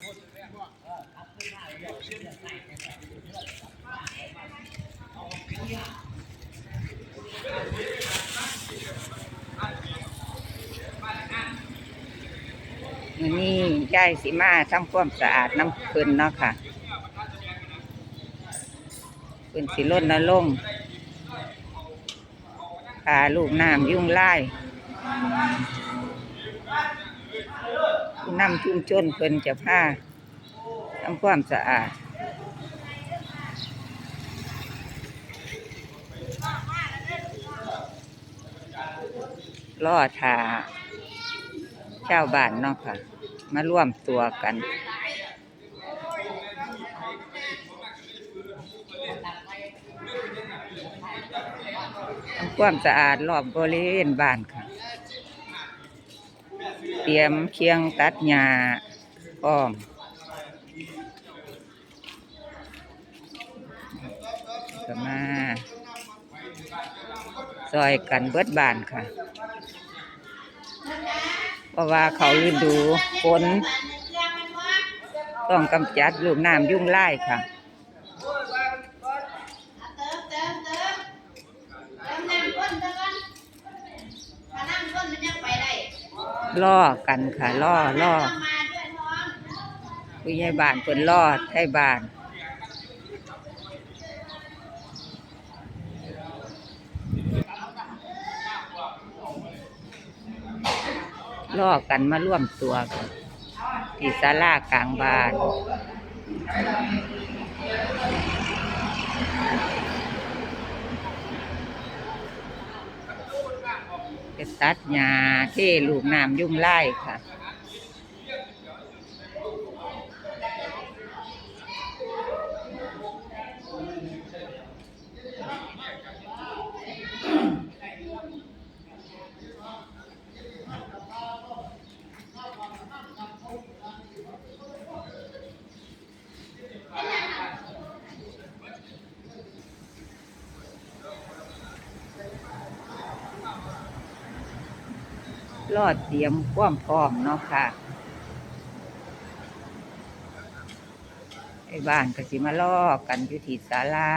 นี้ยายสิมาทำความสะอาดน้ำพิ่นเนาะค่ะพิ่นสิลดนลงค์พาลูกน้ำยุ่งไล่ ผู้นำชุมชนเพิ่นจะพาทำความสะอาดรอทาชาวบ้านเนาะค่ะ มาร่วมตัวกัน ทำความสะอาดรอบบริเวณบ้านค่ะ ตรียมเคียงตัดหญ้าพร้อมก็มาซอยกันเบิดบานค่ะ เพราะว่าเขาฤดูฝนต้องกำจัดลูกน้ำยุ่งไล่ค่ะ เติมเติมเติมเติมน้ำข้นเท่ากันถ้าน้ำข้นมันยังไปได้ ล่อกันค่ะล่อล่อต้องมายท้องผู้ใหญ่บ้านเพิ่นล่อไทยบ้านล่อกันมาร่วมตัวกันที่ศาลากลางบ้าน จะ ตัดหญ้าเท่ลูกน้ำยุ่งไล่ค่ะ รอดเตรียมความพร้อมเนาะค่ะไอ้บ้านก็สิมาลอกกันอยู่ที่ศาลา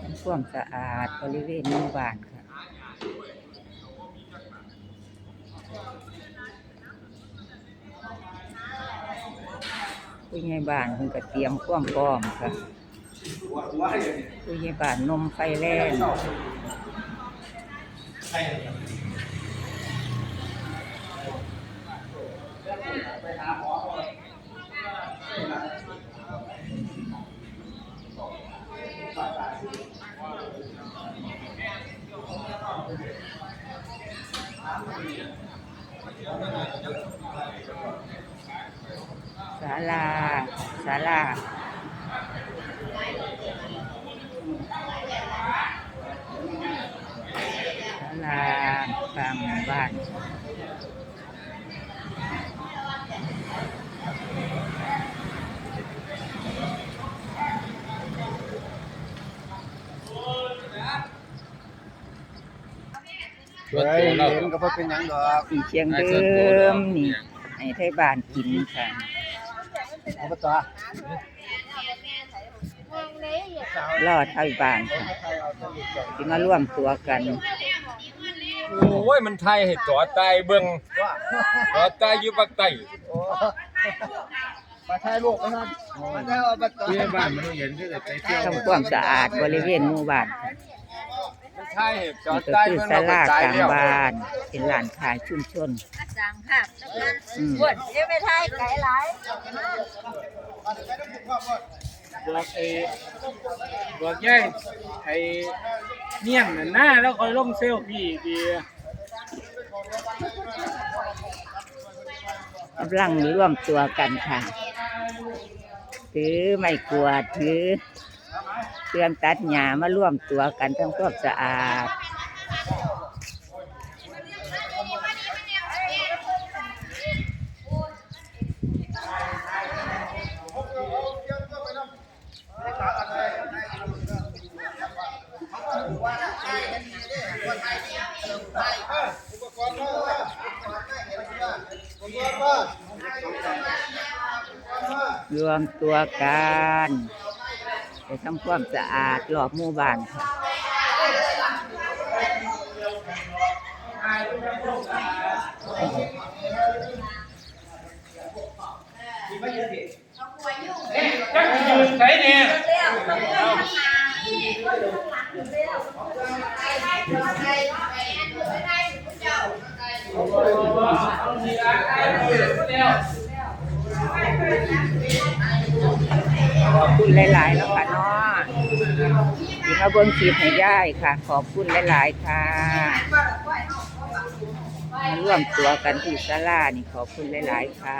ทำควมสะอาดบริเวณหมู่บ้านค่ะ ผู้ใหญ่บ้านเพิ่นก็เตรียมความพร้อมค่ะผู้ใหญ่บ้านนมไฟแรง ศาลาศาลาศาลากลางหมู่บ้านเฮ้ยเห็นก็บ่เป็นหยังดอกสีเชียงเดิมนี่ให้ไทยบ้านกินค่ะ อบตรอดไทยบ้านค่ะที่มาร่วมตัวกัน โอ้ยมันไทยให้จอดใต้เบิ่งว่าจอดใต้อยู่ภาคใต้โอ้มาถ่ายรูปไปครับมาถ่ายอบตที่บ้านมันเห็นที่แต่ไปเที่ยว ทำความสะอาดบริเวณหมู่บ้านค่ะมันไทย ให้จอนี่ดก็ใต้คือเบิ่งศาเราลาก็ตายกลางแล้วบ้าน เป็นร้านขายชุมชน จางภาพแล้วกันอืมปวดเดี๋ยวไปถ่ายไกลหลายบอกไอ้บอกย่ายไอ้เมี่ยงนั่นหน้าแล้วคอยลงเซลฟี่ดีกำลังร่วมตัวกันค่ะ ถือไม่กวาดถือ เครื่องตัดหญ้ามาร่วมตัวกันทำความสะอาดรวมตัวกัน ไปทำความสะอาดรอบหมู่บ้านค่ะจักยืนใส่เนี่ยขอบคุณหลายๆแล้วค่ะ มาเบิ่งคลิปให้ย่ายค่ะ ขอบคุณหลายๆค่ะมาร่วมตัวกันที่ศาลานี่ขอบคุณหลายๆค่ะ